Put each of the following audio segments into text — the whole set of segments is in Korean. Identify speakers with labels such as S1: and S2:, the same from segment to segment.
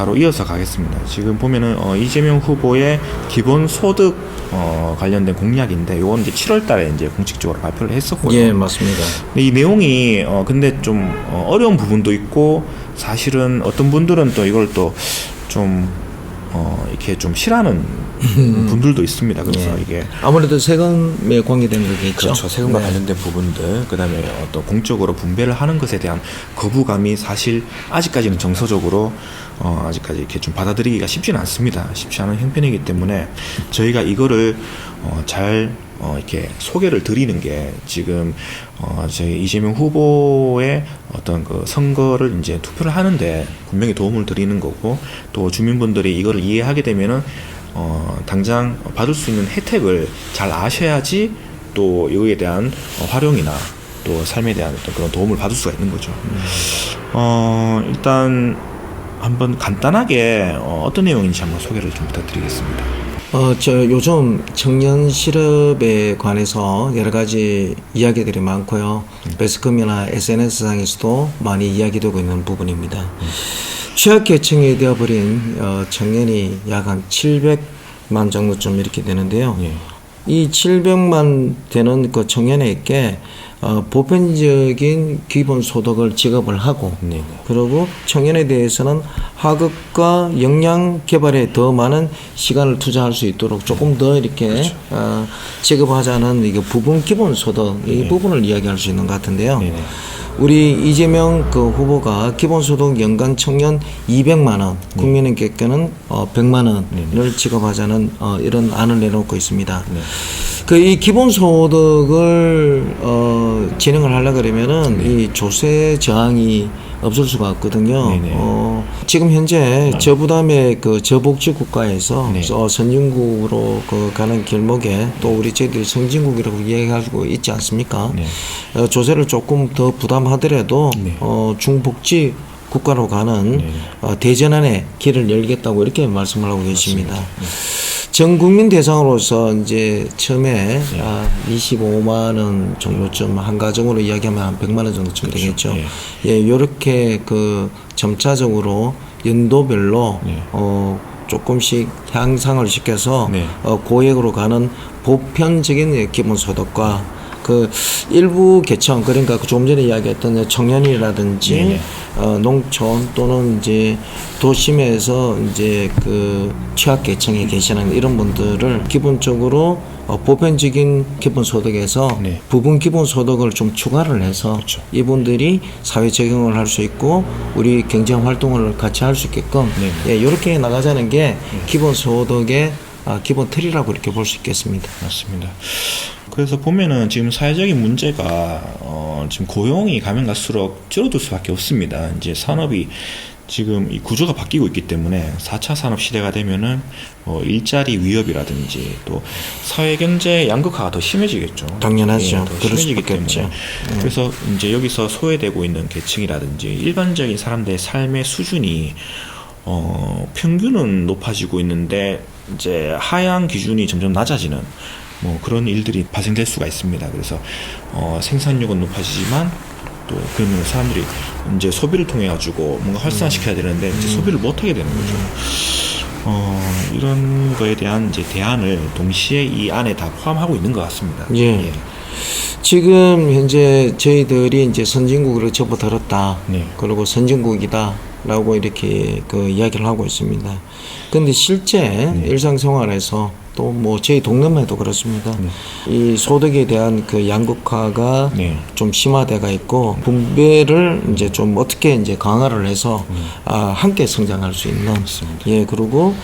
S1: 바로 이어서 가겠습니다. 지금 보면은 어, 이재명 후보의 기본 소득 어, 관련된 공약인데 이건 이제 7월달에 이제 공식적으로 발표를 했었고요.
S2: 예, 맞습니다.
S1: 이 내용이 어 근데 좀 어, 어려운 부분도 있고 사실은 어떤 분들은 또 이걸 또좀 어, 이렇게 좀 싫어하는 분들도 있습니다. 그래서
S2: 예.
S1: 이게
S2: 아무래도 세금에 관계된 거겠죠.
S1: 그렇죠. 세금과
S2: 네.
S1: 관련된 부분들, 그다음에 어떤 공적으로 분배를 하는 것에 대한 거부감이 사실 아직까지는 정서적으로 어, 아직까지 이렇게 좀 받아들이기가 쉽지는 않습니다. 쉽지 않은 형편이기 때문에 저희가 이거를 어, 잘 어, 이렇게 소개를 드리는 게 지금 어, 저희 이재명 후보의 어떤 그 선거를 이제 투표를 하는데 분명히 도움을 드리는 거고 또 주민분들이 이거를 이해하게 되면은 어, 당장 받을 수 있는 혜택을 잘 아셔야지 또 이거에 대한 어, 활용이나 또 삶에 대한 어떤 그런 도움을 받을 수가 있는 거죠. 어, 일단 한번 간단하게 어, 어떤 내용인지 한번 소개를 좀 부탁드리겠습니다.
S2: 어, 저 요즘 청년 실업에 관해서 여러 가지 이야기들이 많고요. 매스컴이나 SNS상에서도 많이 이야기되고 있는 부분입니다. 취약계층이 되어버린 어, 청년이 약 한 700만 정도쯤 이렇게 되는데요.
S1: 예.
S2: 이 700만 되는 그 청년에게 어, 보편적인 기본 소득을 지급을 하고
S1: 네네.
S2: 그리고 청년에 대해서는 학업과 역량 개발에 더 많은 시간을 투자할 수 있도록 조금 더 이렇게 어, 지급하자는 이게 부분 기본 소득 이 부분을 이야기할 수 있는 것 같은데요.
S1: 네네.
S2: 우리 이재명 그 후보가 기본소득 연간 청년 200만 원, 국민에게는 어 100만 원을 지급하자는 어 이런 안을 내놓고 있습니다. 그이 기본소득을 어 진행을 하려 그러면은 이 조세 저항이 없을 수가 없거든요.
S1: 네네.
S2: 어 지금 현재 저부담의 그 저복지 국가에서
S1: 네.
S2: 어, 선진국으로 그 가는 길목에 또 우리 저희들이 선진국이라고 이야기하고 있지 않습니까?
S1: 네.
S2: 어, 조세를 조금 더 부담하더라도
S1: 네.
S2: 어, 중복지 국가로 가는
S1: 네.
S2: 어, 대전환의 길을 열겠다고 이렇게 말씀을 하고 계십니다. 전 국민 대상으로서 이제 처음에 아, 25만 원 정도쯤 한 가정으로 이야기하면 한 100만 원 정도쯤 되겠죠.
S1: 예.
S2: 예, 요렇게 그 점차적으로 연도별로
S1: 네.
S2: 어 조금씩 향상을 시켜서
S1: 네.
S2: 어, 고액으로 가는 보편적인 기본소득과 그 일부 계층 그러니까 그 조금 전에 이야기했던 청년이라든지
S1: 네네.
S2: 어, 농촌 또는 이제 도심에서 이제 그 취약 계층에 계시는 이런 분들을 기본적으로 어, 보편적인 기본소득에서
S1: 네.
S2: 부분 기본소득을 좀 추가를 해서
S1: 그렇죠.
S2: 이분들이 사회 적용을 할 수 있고 우리 경제 활동을 같이 할 수 있게끔
S1: 네.
S2: 예, 이렇게 나가자는 게 기본소득의 아, 기본 틀이라고 이렇게 볼 수 있겠습니다.
S1: 맞습니다. 그래서 보면은 지금 사회적인 문제가 어, 지금 고용이 가면 갈수록 줄어들 수밖에 없습니다. 이제 산업이 지금 이 구조가 바뀌고 있기 때문에 4차 산업 시대가 되면은 어, 일자리 위협이라든지 또 사회 경제 양극화가 더 심해지겠죠.
S2: 당연하죠.
S1: 더
S2: 그럴
S1: 심해지기. 때문에. 그래서 이제 여기서 소외되고 있는 계층이라든지 일반적인 사람들의 삶의 수준이 어, 평균은 높아지고 있는데 이제 하향 기준이 점점 낮아지는 뭐 그런 일들이 발생될 수가 있습니다. 그래서 어, 생산력은 높아지지만 또 그러면 사람들이 이제 소비를 통해 가지고 뭔가 활성화시켜야 되는데 이제 소비를 못 하게 되는 거죠. 어, 이런 거에 대한 이제 대안을 동시에 이 안에 다 포함하고 있는 것 같습니다.
S2: 예. 지금 현재 저희들이 이제 선진국으로 접어들었다.
S1: 네.
S2: 그리고 선진국이다 라고 이렇게 그 이야기를 하고 있습니다. 근데 실제
S1: 네.
S2: 일상생활에서 또 뭐 저희 동네만 해도 그렇습니다. 이 소득에 대한 그 양극화가
S1: 네.
S2: 좀 심화돼가 있고 분배를 이제 좀 어떻게 이제 강화를 해서 아, 함께 성장할 수 있는
S1: 맞습니다.
S2: 예 그리고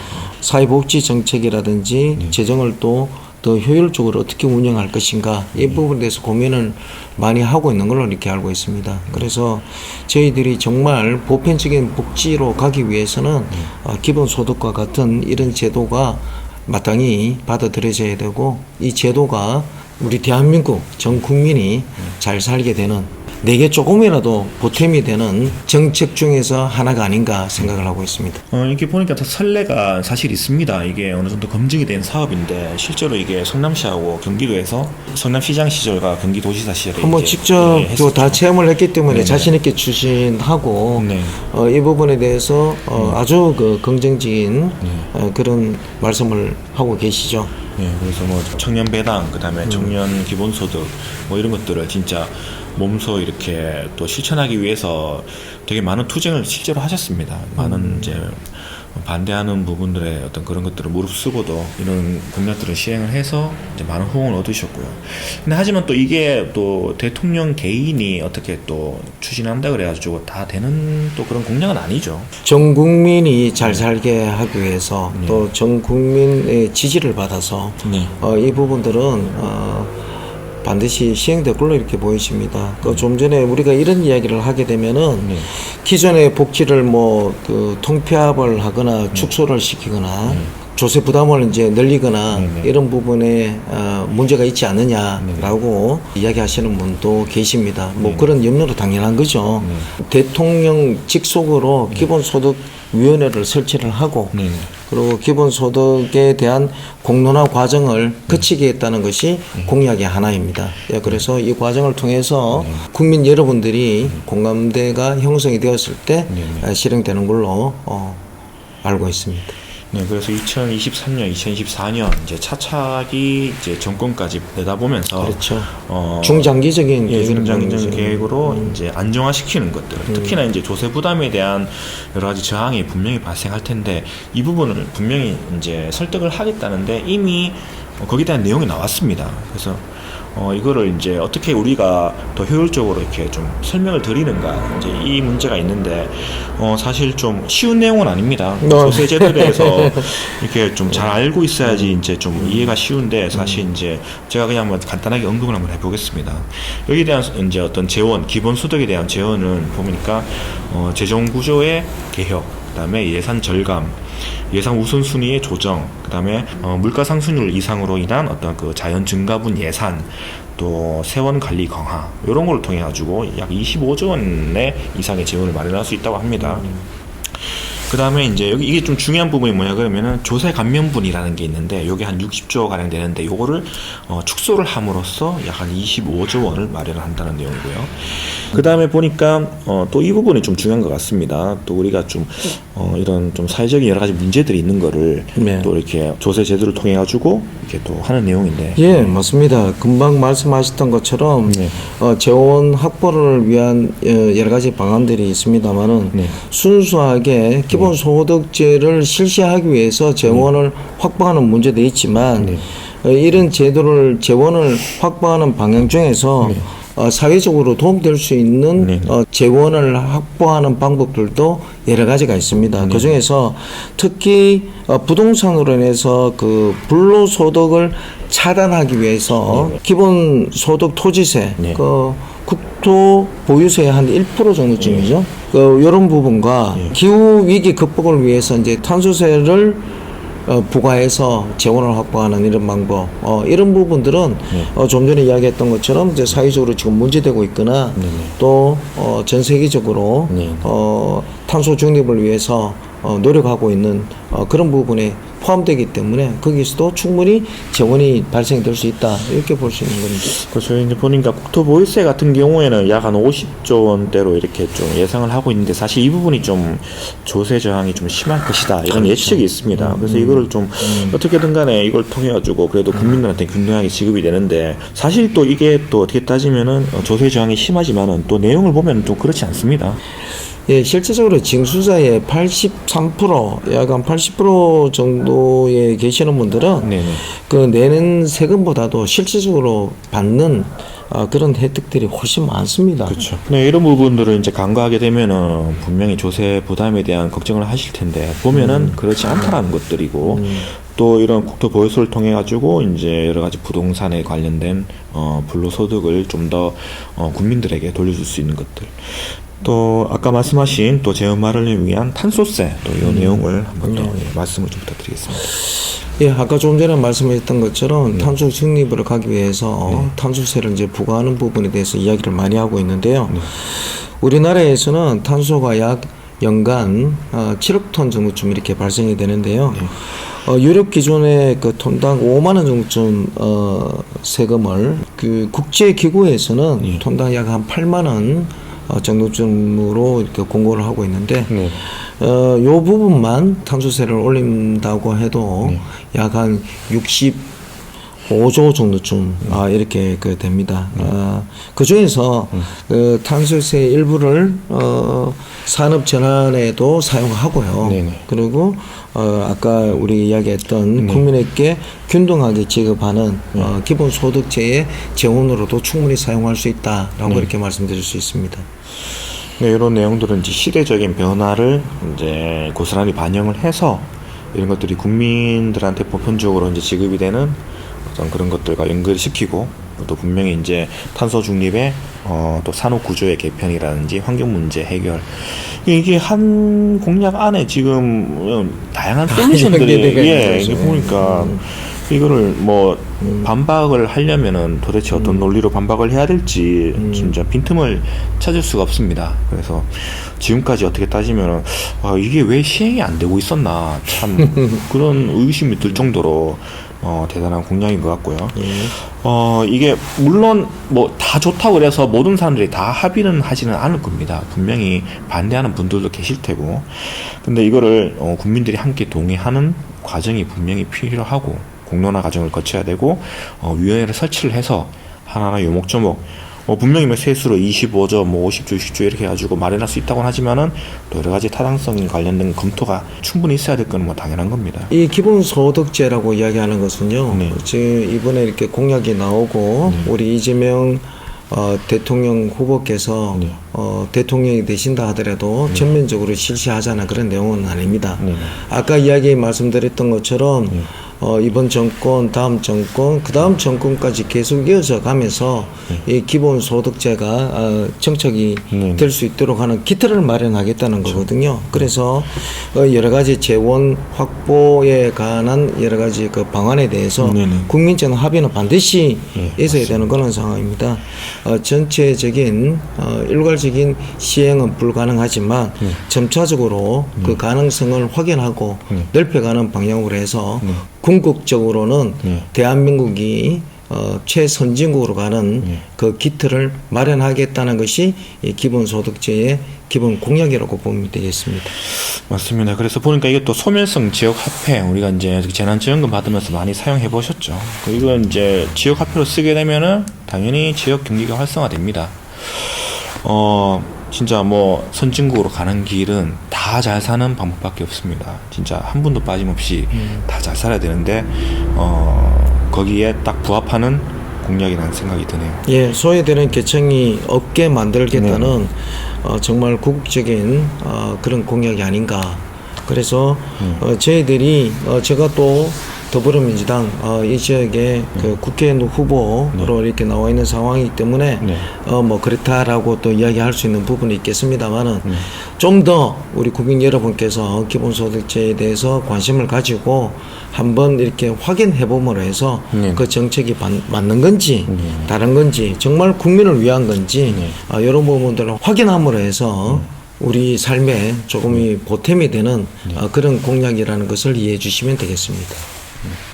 S2: 사회복지 정책이라든지 재정을 또 더 효율적으로 어떻게 운영할 것인가 이 부분에 대해서 고민을 많이 하고 있는 걸로 이렇게 알고 있습니다. 그래서 저희들이 정말 보편적인 복지로 가기 위해서는 아, 기본소득과 같은 이런 제도가 마땅히 받아들여져야 되고 이 제도가 우리 대한민국 전 국민이 잘 살게 되는 내게 조금이라도 보탬이 되는 정책 중에서 하나가 아닌가 생각을 하고 있습니다.
S1: 어, 이렇게 보니까 더 설레가 사실 있습니다. 이게 어느 정도 검증이 된 사업인데 실제로 이게 성남시하고 경기도에서 성남시장 시절과 경기도지사 시절에
S2: 한번 직접
S1: 예,
S2: 또다 체험을 했기 때문에
S1: 네네.
S2: 자신 있게 추진하고
S1: 네.
S2: 어, 이 부분에 대해서 어, 아주 그 긍정적인 어, 그런 말씀을 하고 계시죠.
S1: 예, 그래서 뭐 청년 배당, 그다음에
S2: 음.
S1: 청년 기본소득 뭐 이런 것들을 진짜 몸소 이렇게 또 실천하기 위해서 되게 많은 투쟁을 실제로 하셨습니다. 많은
S2: 음.
S1: 이제 반대하는 부분들의 어떤 그런 것들을 무릅쓰고도 이런 공약들을 시행을 해서 이제 많은 호응을 얻으셨고요. 근데 하지만 또 이게 또 대통령 개인이 어떻게 또 추진한다 그래가지고 다 되는 또 그런 공약은 아니죠.
S2: 전 국민이 잘 살게 하기 위해서 또전 국민의 지지를 받아서
S1: 네.
S2: 어, 이 부분들은 어, 반드시 시행될 걸로 이렇게 보여집니다. 그 좀 전에 우리가 이런 이야기를 하게 되면은
S1: 네.
S2: 기존의 복지를 뭐 그 통폐합을 하거나 축소를 시키거나 조세 부담을 이제 늘리거나
S1: 네, 네.
S2: 이런 부분에 어, 문제가 있지 않느냐라고 이야기하시는 분도 계십니다. 뭐 그런 염려도 당연한 거죠. 대통령 직속으로 기본소득 위원회를 설치를 하고
S1: 네.
S2: 그리고 기본소득에 대한 공론화 과정을 거치겠다는 것이 공약의 하나입니다. 예, 그래서 이 과정을 통해서 국민 여러분들이 공감대가 형성이 되었을 때 아, 실행되는 걸로 어, 알고 있습니다.
S1: 네, 그래서 2023년, 2024년 이제 차차기 이제 정권까지 내다보면서
S2: 그렇죠.
S1: 어,
S2: 중장기적인
S1: 예, 중장기적인. 계획으로 이제 안정화시키는 것들, 특히나 이제 조세 부담에 대한 여러 가지 저항이 분명히 발생할 텐데 이 부분을 분명히 이제 설득을 하겠다는데 이미 어, 거기에 대한 내용이 나왔습니다. 그래서 어, 이거를 이제 어떻게 우리가 더 효율적으로 이렇게 좀 설명을 드리는가 이제 이 문제가 있는데 어, 사실 좀 쉬운 내용은 아닙니다.
S2: 네.
S1: 조세제도에 대해서 이렇게 좀 잘 알고 있어야지 이제 좀 이해가 쉬운데 사실 이제 제가 그냥 한번 간단하게 언급을 한번 해보겠습니다. 여기에 대한 이제 어떤 재원, 기본 소득에 대한 재원은 보니까 어, 재정 구조의 개혁, 그다음에 예산 절감, 예산 우선순위의 조정, 그다음에 어, 물가 상승률 이상으로 인한 어떤 그 자연 증가분 예산, 또 세원 관리 강화 이런 걸 통해 가지고 약 25조 원의 이상의 재원을 마련할 수 있다고 합니다. 그 다음에 이제 여기 이게 좀 중요한 부분이 뭐냐 그러면은 조세 감면분이라는 게 있는데 요게 한 60조 가량 되는데 요거를 어, 축소를 함으로써 약 한 25조 원을 마련한다는 내용이고요. 그 다음에 보니까 어, 또 이 부분이 좀 중요한 것 같습니다. 또 우리가 좀 어, 이런 좀 사회적인 여러 가지 문제들이 있는 거를
S2: 네.
S1: 또 이렇게 조세 제도를 통해 가지고 이렇게 또 하는 내용인데
S2: 예, 맞습니다. 금방 말씀하셨던 것처럼
S1: 네.
S2: 어, 재원 확보를 위한 어, 여러 가지 방안들이 있습니다만은
S1: 네.
S2: 순수하게 기본 소득제를 실시하기 위해서 재원을 확보하는 문제도 있지만
S1: 네.
S2: 어, 이런 제도를 재원을 확보하는 방향 중에서 어, 사회적으로 도움될 수 있는
S1: 네, 네.
S2: 어, 재원을 확보하는 방법들도 여러 가지가 있습니다. 그 중에서 특히 어, 부동산으로 인해서 그 불로소득을 차단하기 위해서 기본 소득 토지세,
S1: 네.
S2: 그 국토 보유세의 한 1% 정도쯤이죠. 그 이런 부분과 기후 위기 극복을 위해서 이제 탄소세를 어, 부과해서 재원을 확보하는 이런 방법, 어, 이런 부분들은 어, 좀 전에 이야기했던 것처럼 이제 사회적으로 지금 문제되고 있거나 또 어, 전 세계적으로
S1: 네.
S2: 어, 탄소 중립을 위해서 어, 노력하고 있는 어, 그런 부분에 포함되기 때문에 거기서도 충분히 재원이 발생될 수 있다 이렇게 볼 수 있는 겁니다.
S1: 그렇죠. 이제 보니까 국토보유세 같은 경우에는 약 한 50조 원대로 이렇게 좀 예상을 하고 있는데 사실 이 부분이 좀 조세 저항이 좀 심할 것이다 이런 예측이 있습니다. 그래서 이거를 좀 어떻게든 간에 이걸 통해 가지고 그래도 국민들한테 균등하게 지급이 되는데 사실 또 이게 또 어떻게 따지면은 어, 조세 저항이 심하지만은 또 내용을 보면 좀 그렇지 않습니다.
S2: 예, 실제적으로 징수자의 83%, 약 한 80% 정도에 계시는 분들은
S1: 네네.
S2: 그 내는 세금보다도 실질적으로 받는 아, 그런 혜택들이 훨씬 많습니다.
S1: 그렇죠. 네, 이런 부분들을 이제 간과하게 되면은 분명히 조세 부담에 대한 걱정을 하실 텐데 보면은 그렇지 않다라는 것들이고 또 이런 국토 보유소를 통해 가지고 이제 여러 가지 부동산에 관련된 어 불로소득을 좀 더 어, 국민들에게 돌려줄 수 있는 것들. 또 아까 말씀하신 또 마련을 위한 탄소세 또이 내용을 한번 더 예, 말씀을 좀 부탁드리겠습니다.
S2: 예, 아까 조금 전에 말씀했던 것처럼
S1: 네.
S2: 탄소 중립으로 가기 위해서 탄소세를 이제 부과하는 부분에 대해서 이야기를 많이 하고 있는데요.
S1: 네.
S2: 우리나라에서는 탄소가 약 연간 어, 7억 톤 정도쯤 이렇게 발생이 되는데요.
S1: 네.
S2: 어, 유럽 기준의 그 톤당 5만 원 정도쯤 어, 세금을 그 국제 기구에서는
S1: 예.
S2: 톤당 약 한 8만 원 어, 정도쯤으로 이렇게 공고를 하고 있는데
S1: 네.
S2: 어, 요 부분만 탄소세를 올린다고 해도
S1: 네.
S2: 약한 65조 정도쯤 아, 이렇게 그 됩니다.
S1: 네.
S2: 아, 그 중에서 그 탄소세 일부를 어, 산업 전환에도 사용하고요.
S1: 네네.
S2: 그리고 어, 아까 우리 이야기했던
S1: 네.
S2: 국민에게 균등하게 지급하는 어, 기본 소득제의 재원으로도 충분히 사용할 수 있다라고
S1: 네.
S2: 이렇게 말씀드릴 수 있습니다.
S1: 네, 이런 내용들은 이제 시대적인 변화를 이제 고스란히 반영을 해서 이런 것들이 국민들한테 보편적으로 이제 지급이 되는 그런 것들과 연결시키고 또 분명히 이제 탄소 중립의 어, 또 산업 구조의 개편이라든지 환경 문제 해결. 이게 한 공약 안에 지금 다양한 솔루션들이 예. 이게 보니까 이거를 뭐 반박을 하려면은 도대체 어떤 논리로 반박을 해야 될지 진짜 빈틈을 찾을 수가 없습니다. 그래서 지금까지 어떻게 따지면은 아, 이게 왜 시행이 안 되고 있었나? 참 그런 의심이 들 정도로 어, 대단한 공약인 것 같고요.
S2: 예.
S1: 어, 이게 물론 뭐 다 좋다고 그래서 모든 사람들이 다 합의는 하지는 않을 겁니다. 분명히 반대하는 분들도 계실 테고. 근데 이거를 어, 국민들이 함께 동의하는 과정이 분명히 필요하고 공론화 과정을 거쳐야 되고 어, 위원회를 설치를 해서 하나하나 요목조목 어, 분명히 뭐 세수로 25조, 뭐 50조, 60조 이렇게 해가지고 마련할 수 있다고는 하지만은 또 여러 가지 타당성 관련된 검토가 충분히 있어야 될 건 뭐 당연한 겁니다.
S2: 이 기본소득제라고 이야기하는 것은요.
S1: 네.
S2: 지금 이번에 이렇게 공약이 나오고 우리 이재명 어, 대통령 후보께서
S1: 네.
S2: 어, 대통령이 되신다 하더라도 전면적으로 실시하자는 그런 내용은 아닙니다.
S1: 네.
S2: 아까 이야기 말씀드렸던 것처럼 어, 이번 정권, 다음 정권, 그 다음 정권까지 계속 이어져 가면서 이 기본 소득제가 어, 정착이
S1: 네.
S2: 될수 있도록 하는 기틀을 마련하겠다는 거거든요. 그래서 어, 여러 가지 재원 확보에 관한 여러 가지 그 방안에 대해서
S1: 네네.
S2: 국민적 합의는 반드시
S1: 예,
S2: 있어야 되는 그런 상황입니다. 어, 전체적인 어, 일괄적인 시행은 불가능하지만
S1: 네.
S2: 점차적으로 그 가능성을 확인하고
S1: 네.
S2: 넓혀가는 방향으로 해서 궁극적으로는
S1: 네.
S2: 대한민국이 어, 최선진국으로 가는
S1: 네.
S2: 그 기틀을 마련하겠다는 것이 이 기본소득제의 기본 공약이라고 보면 되겠습니다.
S1: 맞습니다. 그래서 보니까 이게 또 소멸성 지역 화폐 우리가 이제 재난지원금 받으면서 많이 사용해 보셨죠. 그 이건 이제 지역 화폐로 쓰게 되면은 당연히 지역 경기가 활성화됩니다. 어 진짜 뭐 선진국으로 가는 길은 다 잘 사는 방법밖에 없습니다. 진짜 한 분도 빠짐없이 다잘 살아야 되는데 어 거기에 딱 부합하는 공약이라는 생각이 드네요.
S2: 예, 소외되는 계층이 없게 만들겠다는
S1: 네.
S2: 어, 정말 궁극적인 어, 그런 공약이 아닌가. 그래서
S1: 네.
S2: 어, 저희들이 어, 제가 또 더불어민주당 어, 이 지역의 그 국회의원 후보로 이렇게 나와 있는 상황이기 때문에
S1: 네.
S2: 어, 뭐 그렇다라고 또 이야기할 수 있는 부분이 있겠습니다만은
S1: 네.
S2: 좀더 우리 국민 여러분께서 기본소득제에 대해서 관심을 가지고 한번 이렇게 확인해 봄으로 해서
S1: 네.
S2: 그 정책이 맞, 맞는 건지
S1: 네.
S2: 다른 건지 정말 국민을 위한 건지
S1: 네.
S2: 아, 이런 부분들을 확인함으로 해서 우리 삶에 조금이 보탬이 되는 아, 그런 공약이라는 것을 이해해 주시면 되겠습니다.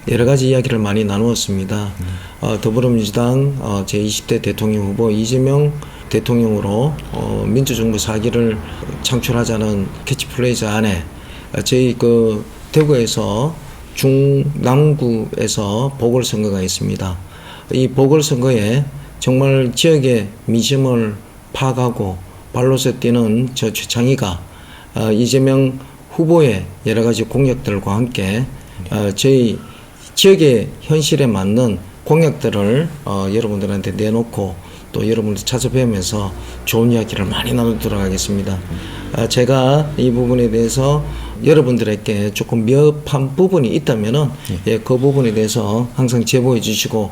S2: 여러 가지 이야기를 많이 나누었습니다. 어, 더불어민주당 어, 제20대 대통령 후보 이재명 대통령으로 어, 민주정부 사기를 창출하자는 캐치플레이즈 안에 어, 저희 그 대구에서 중남구에서 보궐선거가 있습니다. 이 보궐선거에 정말 지역의 민심을 파악하고 발로서 뛰는 저 최창희가 어, 이재명 후보의 여러 가지 공약들과 함께 어, 저희 지역의 현실에 맞는 공약들을 어, 여러분들한테 내놓고 또 여러분들 찾아뵈면서 좋은 이야기를 많이 나누도록 하겠습니다. 아, 제가 이 부분에 대해서 여러분들에게 조금 미흡한 부분이 있다면은 예, 그 부분에 대해서 항상 제보해 주시고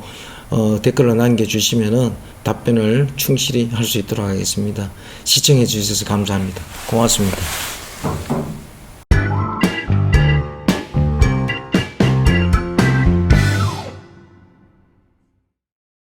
S2: 어, 댓글로 남겨주시면은 답변을 충실히 할 수 있도록 하겠습니다. 시청해 주셔서 감사합니다. 고맙습니다.